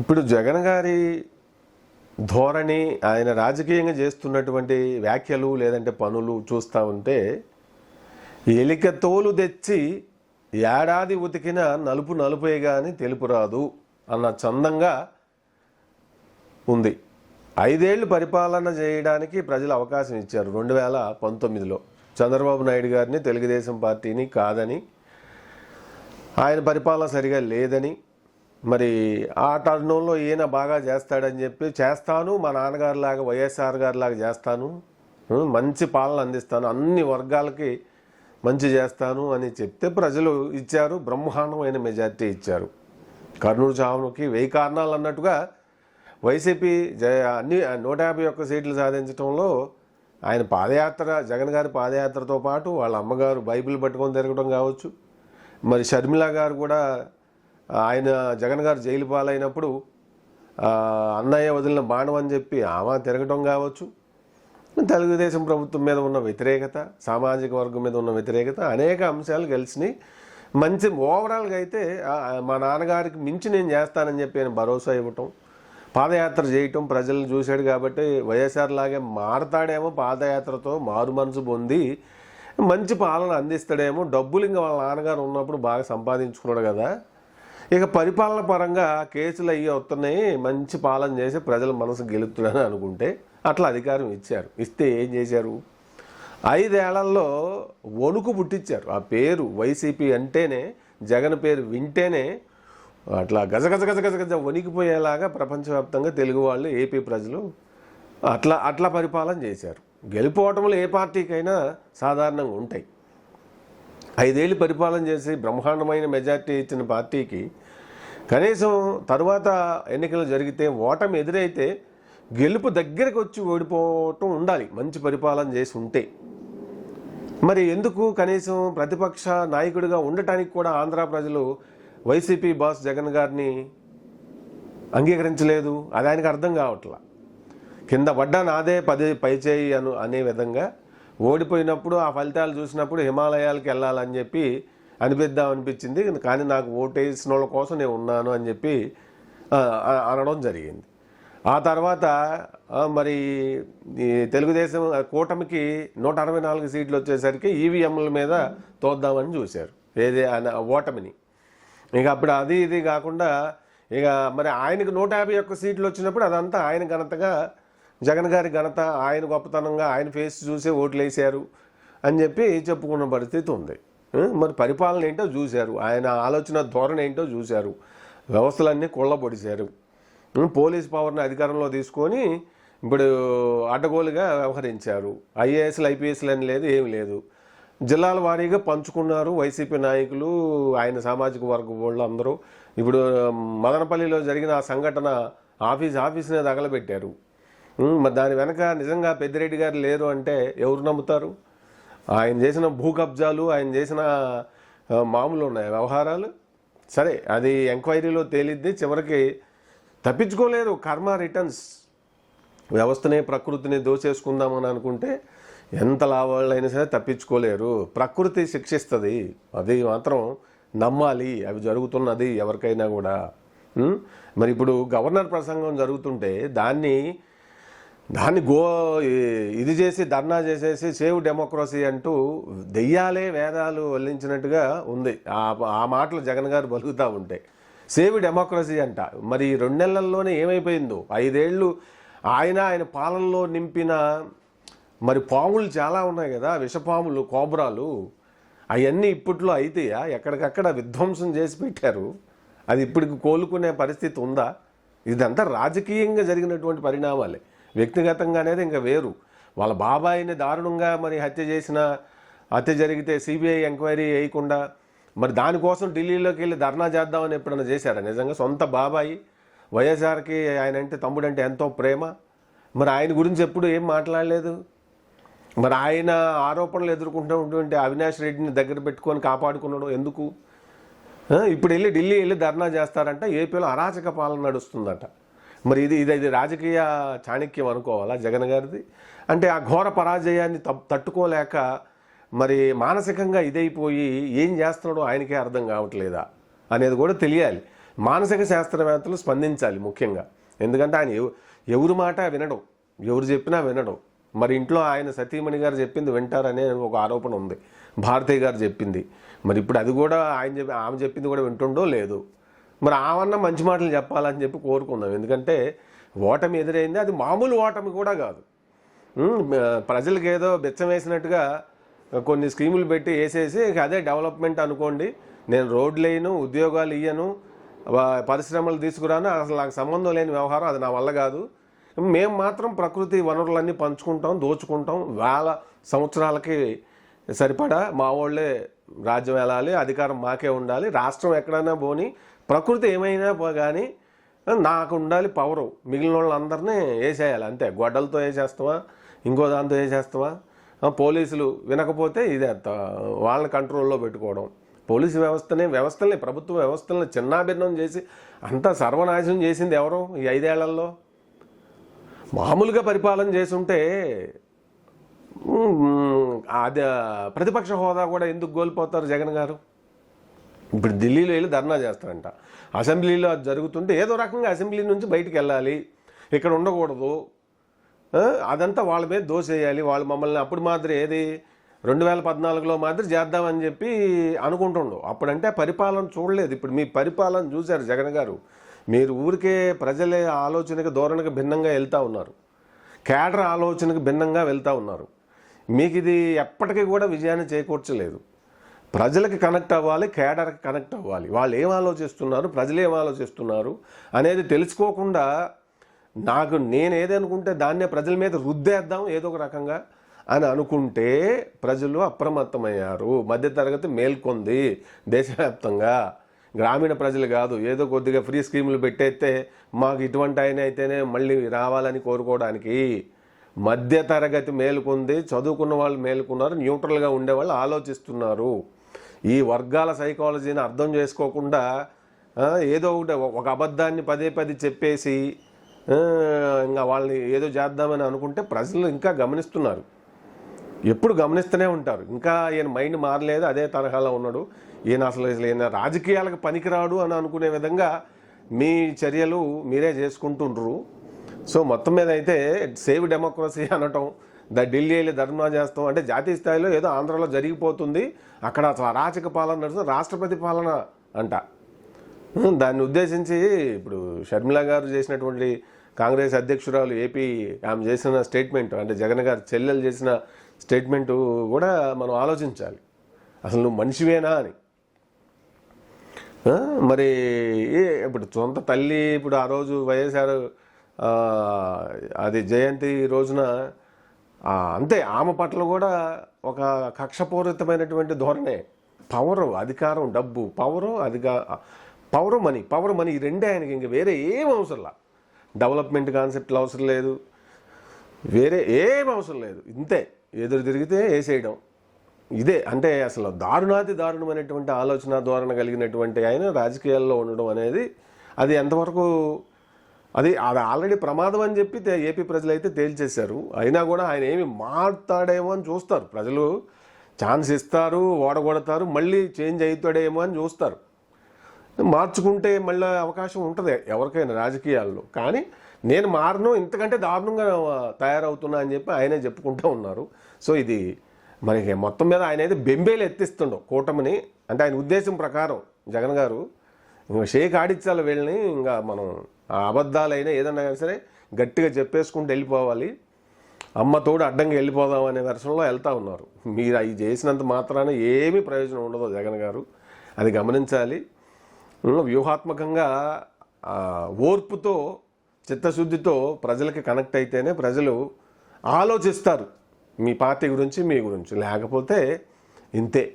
ఇప్పుడు జగన్ గారి ధోరణి ఆయన రాజకీయంగా చేస్తున్నటువంటి వ్యాఖ్యలు లేదంటే పనులు చూస్తూ ఉంటే ఎలిక తోలు తెచ్చి ఏడాది ఉతికిన నలుపు నలుపే కానీ తెలుపు రాదు అన్న చందంగా ఉంది. ఐదేళ్ళు పరిపాలన చేయడానికి ప్రజలు అవకాశం ఇచ్చారు రెండు వేల పంతొమ్మిదిలో. చంద్రబాబు నాయుడు గారిని తెలుగుదేశం పార్టీని కాదని ఆయన పరిపాలన సరిగా లేదని మరి ఆ తరుణంలో ఈయన బాగా చేస్తాడని చెప్పి చేస్తాను మా నాన్నగారు లాగా వైఎస్ఆర్ గారి లాగా చేస్తాను మంచి పాలన అందిస్తాను. అన్ని వర్గాలకి మంచి చేస్తాను అని చెప్తే ప్రజలు ఇచ్చారు బ్రహ్మాండమైన మెజార్టీ ఇచ్చారు. కర్నూలు చావుకి వెయ్యి కారణాలు అన్నట్టుగా వైసీపీ జ అన్ని నూట యాభై ఒక్క సీట్లు సాధించడంలో ఆయన పాదయాత్ర జగన్ గారి పాదయాత్రతో పాటు వాళ్ళ అమ్మగారు బైబిల్ పట్టుకొని తిరగడం కావచ్చు. మరి షర్మిల గారు కూడా ఆయన జగన్ గారు జైలు పాలైనప్పుడు అన్నయ్య వదిలిన బాణం అని చెప్పి ఆమె తిరగటం కావచ్చు. తెలుగుదేశం ప్రభుత్వం మీద ఉన్న వ్యతిరేకత సామాజిక వర్గం మీద ఉన్న వ్యతిరేకత అనేక అంశాలు కలిసినాయి మంచి ఓవరాల్గా అయితే మా నాన్నగారికి మించి నేను చేస్తానని చెప్పి ఆయన భరోసా ఇవ్వటం పాదయాత్ర చేయటం ప్రజలను చూశాడు కాబట్టి వైఎస్ఆర్ లాగే మారతాడేమో పాదయాత్రతో మారు మనసు పొంది మంచి పాలన అందిస్తాడేమో. డబ్బులు ఇంకా వాళ్ళ నాన్నగారు ఉన్నప్పుడు బాగా సంపాదించుకున్నాడు కదా. ఇక పరిపాలన పరంగా కేసులు అయ్యి వస్తున్నాయి. మంచి పాలన చేసి ప్రజల మనసు గెలుపుతున్నాడని అనుకుంటే అట్లా అధికారం ఇచ్చారు. ఇస్తే ఏం చేశారు? ఐదేళ్ళలో వణుకు పుట్టించారు. ఆ పేరు వైసీపీ అంటేనే జగన్ పేరు వింటేనే అట్లా గజగజ గజగజ గజ వణికిపోయేలాగా ప్రపంచవ్యాప్తంగా తెలుగు వాళ్ళు ఏపీ ప్రజలు అట్లా అట్లా పరిపాలన చేశారు. గెలిపోవటంలో ఏ పార్టీకైనా సాధారణంగా ఉంటాయి. ఐదేళ్ళు పరిపాలన చేసి బ్రహ్మాండమైన మెజార్టీ ఇచ్చిన పార్టీకి కనీసం తరువాత ఎన్నికలు జరిగితే ఓటమి ఎదురైతే గెలుపు దగ్గరకు వచ్చి ఓడిపోవటం ఉండాలి మంచి పరిపాలన చేసి ఉంటే. మరి ఎందుకు కనీసం ప్రతిపక్ష నాయకుడిగా ఉండటానికి కూడా ఆంధ్ర ప్రజలు వైసీపీ బాస్ జగన్ గారిని అంగీకరించలేదు? అది ఆయనకు అర్థం కావట్లా. కింద పడ్డా నాదే పది పైచేయి అను అనే విధంగా ఓడిపోయినప్పుడు ఆ ఫలితాలు చూసినప్పుడు హిమాలయాలకు వెళ్ళాలని చెప్పి అనిపిద్దాం అనిపించింది. కానీ నాకు ఓటేసిన వాళ్ళ కోసం నేను ఉన్నాను అని చెప్పి అనడం జరిగింది. ఆ తర్వాత మరి ఈ తెలుగుదేశం కూటమికి నూట అరవై నాలుగు సీట్లు వచ్చేసరికి ఈవీఎంల మీద తోద్దామని చూశారు. ఏది ఓటమిని. ఇక అప్పుడు అది ఇది కాకుండా ఇక మరి ఆయనకు నూట యాభై ఒక్క సీట్లు వచ్చినప్పుడు అదంతా ఆయన ఘనతగా జగన్ గారి ఘనత ఆయన గొప్పతనంగా ఆయన ఫేస్ చూసే ఓట్లు వేసారు అని చెప్పి చెప్పుకున్న పరిస్థితి ఉంది. మరి పరిపాలన ఏంటో చూశారు. ఆయన ఆలోచన ధోరణి ఏంటో చూశారు. వ్యవస్థలన్నీ కుళ్ళబొడిశారు. పోలీస్ పవర్ని అధికారంలో తీసుకొని ఇప్పుడు అడ్డగోలుగా వ్యవహరించారు. ఐఏఎస్లు ఐపీఎస్లు అని లేదు ఏమి లేదు. జిల్లాల వారీగా పంచుకున్నారు వైసీపీ నాయకులు ఆయన సామాజిక వర్గ వాళ్ళు అందరూ. ఇప్పుడు మదనపల్లిలో జరిగిన ఆ సంఘటన ఆఫీస్ ఆఫీస్నే తగలబెట్టారు. మరి దాని వెనక నిజంగా పెద్దిరెడ్డి గారు లేరు అంటే ఎవరు నమ్ముతారు? ఆయన చేసిన భూ కబ్జాలు ఆయన చేసిన మామూలు ఉన్నాయి వ్యవహారాలు? సరే అది ఎంక్వైరీలో తేలిద్ది చివరికి తప్పించుకోలేరు. కర్మ రిటర్న్స్. వ్యవస్థనే ప్రకృతిని దోచేసుకుందామని అనుకుంటే ఎంత లాభాలైనా సరే తప్పించుకోలేరు. ప్రకృతి శిక్షిస్తుంది. అది మాత్రం నమ్మాలి. అవి జరుగుతున్నది ఎవరికైనా కూడా. మరి ఇప్పుడు గవర్నర్ ప్రసంగం జరుగుతుంటే దాన్ని దాన్ని గో ఇది చేసి ధర్నా చేసేసి సేవ్ డెమోక్రసీ అంటూ దెయ్యాలే వేదాలు వల్లించినట్టుగా ఉంది. ఆ ఆ మాటలు జగన్ గారు బలుగుతూ ఉంటాయి సేవ్ డెమోక్రసీ అంట. మరి రెండు నెలల్లోనే ఏమైపోయిందో? ఐదేళ్ళు ఆయన ఆయన పాలనలో నింపిన మరి పాములు చాలా ఉన్నాయి కదా విషపాములు కోబ్రాలు. అవన్నీ ఇప్పట్లో అయితాయా? ఎక్కడికక్కడ విధ్వంసం చేసి పెట్టారు. అది ఇప్పటికి కోలుకునే పరిస్థితి ఉందా? ఇదంతా రాజకీయంగా జరిగినటువంటి పరిణామాలే. వ్యక్తిగతంగా అనేది ఇంకా వేరు. వాళ్ళ బాబాయిని దారుణంగా మరి హత్య చేసిన హత్య జరిగితే సిబిఐ ఎంక్వైరీ వేయకుండా మరి దానికోసం ఢిల్లీలోకి వెళ్ళి ధర్నా చేద్దామని ఎప్పుడైనా చేశారా? నిజంగా సొంత బాబాయి వైఎస్ఆర్కి ఆయన అంటే తమ్ముడంటే ఎంతో ప్రేమ. మరి ఆయన గురించి ఎప్పుడు ఏం మాట్లాడలేదు? మరి ఆయన ఆరోపణలు ఎదుర్కొంటున్నటువంటి అవినాష్ రెడ్డిని దగ్గర పెట్టుకొని కాపాడుకున్నాడు ఎందుకు? ఇప్పుడు వెళ్ళి ఢిల్లీ వెళ్ళి ధర్నా చేస్తారంట ఏపీలో అరాచక పాలన నడుస్తుందట. మరి ఇది ఇది ఇది రాజకీయ చాణక్యం అనుకోవాలా జగన్ గారిది? అంటే ఆ ఘోర పరాజయాన్ని తట్టుకోలేక మరి మానసికంగా ఇదైపోయి ఏం చేస్తున్నాడో ఆయనకే అర్థం కావట్లేదా అనేది కూడా తెలియాలి. మానసిక శాస్త్రవేత్తలు స్పందించాలి ముఖ్యంగా. ఎందుకంటే ఆయన ఎవరి మాట వినడం ఎవరు చెప్పినా వినడం. మరి ఇంట్లో ఆయన సతీమణి గారు చెప్పింది వింటారనే ఒక ఆరోపణ ఉంది. భారతీయ గారు చెప్పింది. మరి ఇప్పుడు అది కూడా ఆయన చెప్పి ఆమె చెప్పింది కూడా వింటుండో లేదు? మరి ఆవన్న మంచి మాటలు చెప్పాలని చెప్పి కోరుకుందాం. ఎందుకంటే ఓటమి ఎదురైంది. అది మామూలు ఓటమి కూడా కాదు. ప్రజలకు ఏదో బెచ్చం వేసినట్టుగా కొన్ని స్కీములు పెట్టి వేసేసి అదే డెవలప్మెంట్ అనుకోండి. నేను రోడ్లు వేయను ఉద్యోగాలు ఇయ్యను పరిశ్రమలు తీసుకురాను అసలు నాకు సంబంధం లేని వ్యవహారం అది నా వల్ల కాదు. మేము మాత్రం ప్రకృతి వనరులన్నీ పంచుకుంటాం దోచుకుంటాం. వేల సంవత్సరాలకి సరిపడా మా వాళ్ళే రాజ్యం వెళ్ళాలి అధికారం మాకే ఉండాలి. రాష్ట్రం ఎక్కడైనా పోని ప్రకృతి ఏమైనా పో కానీ నాకు ఉండాలి పవరు. మిగిలిన వాళ్ళందరినీ వేసేయాలి అంతే. గొడ్డలతో వేసేస్తావా? ఇంకో దాంతో వేసేస్తావా? పోలీసులు వినకపోతే ఇదే వాళ్ళని కంట్రోల్లో పెట్టుకోవడం. పోలీసు వ్యవస్థని వ్యవస్థల్ని ప్రభుత్వ వ్యవస్థలను చిన్నాభిన్నం చేసి అంతా సర్వనాశనం చేసింది ఎవరు ఈ ఐదేళ్ళలో? మామూలుగా పరిపాలన చేసుంటే అది ప్రతిపక్ష హోదా కూడా ఎందుకు కోల్పోతారు జగన్ గారు? ఇప్పుడు ఢిల్లీలో వెళ్ళి ధర్నా చేస్తారంట. అసెంబ్లీలో అది జరుగుతుంటే ఏదో రకంగా అసెంబ్లీ నుంచి బయటికి వెళ్ళాలి. ఇక్కడ ఉండకూడదు. అదంతా వాళ్ళ మీద దోసేయాలి. వాళ్ళు మమ్మల్ని అప్పుడు మాదిరి ఏది రెండు వేల పద్నాలుగులో మాదిరి చేద్దామని చెప్పి అనుకుంటుండు. అప్పుడంటే పరిపాలన చూడలేదు. ఇప్పుడు మీ పరిపాలన చూశారు జగన్ గారు. మీరు ఊరికే ప్రజల ఆలోచనకి ధోరణికి భిన్నంగా వెళ్తూ ఉన్నారు. కేడర్ ఆలోచనకు భిన్నంగా వెళ్తూ ఉన్నారు. మీకు ఇది ఎప్పటికీ కూడా విజయాన్ని చేకూర్చలేదు. ప్రజలకి కనెక్ట్ అవ్వాలి కేడర్కి కనెక్ట్ అవ్వాలి. వాళ్ళు ఏం ఆలోచిస్తున్నారు ప్రజలు ఏం ఆలోచిస్తున్నారు అనేది తెలుసుకోకుండా నాకు నేను ఏదనుకుంటే దాన్నే ప్రజల మీద రుద్దేద్దాం ఏదో ఒక రకంగా అని అనుకుంటే ప్రజలు అప్రమత్తమయ్యారు. మధ్యతరగతి మేల్కొంది దేశవ్యాప్తంగా. గ్రామీణ ప్రజలు కాదు ఏదో కొద్దిగా ఫ్రీ స్కీములు పెట్టేస్తే మాకు ఇటువంటి ఆయన అయితేనే మళ్ళీ రావాలని కోరుకోవడానికి. మధ్యతరగతి మేలుకుంది చదువుకున్న వాళ్ళు మేలుకున్నారు న్యూట్రల్గా ఉండేవాళ్ళు ఆలోచిస్తున్నారు. ఈ వర్గాల సైకాలజీని అర్థం చేసుకోకుండా ఏదో ఒకటి ఒక అబద్ధాన్ని పదే పదే చెప్పేసి ఇంకా వాళ్ళని ఏదో చేద్దామని అనుకుంటే ప్రజలు ఇంకా గమనిస్తున్నారు. ఎప్పుడు గమనిస్తూనే ఉంటారు. ఇంకా ఈయన మైండ్ మారలేదు అదే తరహాలో ఉన్నాడు. ఈయన అసలు అసలు ఈయన రాజకీయాలకు పనికిరాడు అని అనుకునే విధంగా మీ చర్యలు మీరే చేసుకుంటుండ్రు. సో మొత్తం మీద అయితే సేవ్ డెమోక్రసీ అనటం ద ఢిల్లీ ధర్నా చేస్తాం. అంటే జాతీయ స్థాయిలో ఏదో ఆంధ్రలో జరిగిపోతుంది. అక్కడ అరాచక పాలన నడుస్తుంది. రాష్ట్రపతి పాలన అంట. దాన్ని ఉద్దేశించి ఇప్పుడు షర్మిల గారు చేసినటువంటి కాంగ్రెస్ అధ్యక్షురాలు ఏపీ ఆమె చేసిన స్టేట్మెంట్ అంటే జగన్ గారు చెల్లెలు చేసిన స్టేట్మెంట్ కూడా మనం ఆలోచించాలి. అసలు నువ్వు మనిషివేనా అని. మరి ఏ ఇప్పుడు సొంత తల్లి ఇప్పుడు ఆ రోజు వైఎస్ఆర్ అది జయంతి రోజున అంతే ఆమె పట్ల కూడా ఒక కక్షపూరితమైనటువంటి ధోరణే. పవర్ అధికారం డబ్బు పవరు అధికా పవర్ మనీ పవర్ మనీ ఈ రెండే ఆయనకి ఇంకా వేరే ఏం అవసరంలా డెవలప్మెంట్ కాన్సెప్ట్లు అవసరం లేదు. వేరే ఏం అవసరం లేదు. ఇంతే ఎదురు తిరిగితే వేసేయడం ఇదే అంటే అసలు దారుణాతి దారుణమైనటువంటి ఆలోచన ధోరణ కలిగినటువంటి ఆయన రాజకీయాల్లో ఉండడం అనేది అది ఎంతవరకు అది అది ఆల్రెడీ ప్రమాదం అని చెప్పి ఏపీ ప్రజలు అయితే తేల్చేశారు. అయినా కూడా ఆయన ఏమి మారుతాడేమో అని చూస్తారు. ప్రజలు ఛాన్స్ ఇస్తారు ఓడగొడతారు మళ్ళీ చేంజ్ అవుతాడేమో అని చూస్తారు. మార్చుకుంటే మళ్ళీ అవకాశం ఉంటుంది ఎవరికైనా రాజకీయాల్లో. కానీ నేను మారను ఇంతకంటే దారుణంగా తయారవుతున్నా అని చెప్పి ఆయనే చెప్పుకుంటూ ఉన్నారు. సో ఇది మనకి మొత్తం మీద ఆయన అయితే బెంబేలు ఎత్తిస్తుండవు కూటమిని. అంటే ఆయన ఉద్దేశం ప్రకారం జగన్ గారు ఇంకా షేక్ ఆడించాలి వీళ్ళని ఇంకా మనం అబద్ధాలైనా ఏదన్నా కానీ సరే గట్టిగా చెప్పేసుకుంటూ వెళ్ళిపోవాలి. అమ్మ తోడు అడ్డంగా వెళ్ళిపోదాం అనే వెర్షన్లో వెళ్తా ఉన్నారు. మీరు అవి చేసినంత మాత్రాన ఏమీ ప్రయోజనం ఉండదు జగన్ గారు. అది గమనించాలి. వ్యూహాత్మకంగా ఓర్పుతో చిత్తశుద్ధితో ప్రజలకి కనెక్ట్ అయితేనే ప్రజలు ఆలోచిస్తారు. మీ పార్టీ గురించి మీ గురించి. లేకపోతే ఇంతే.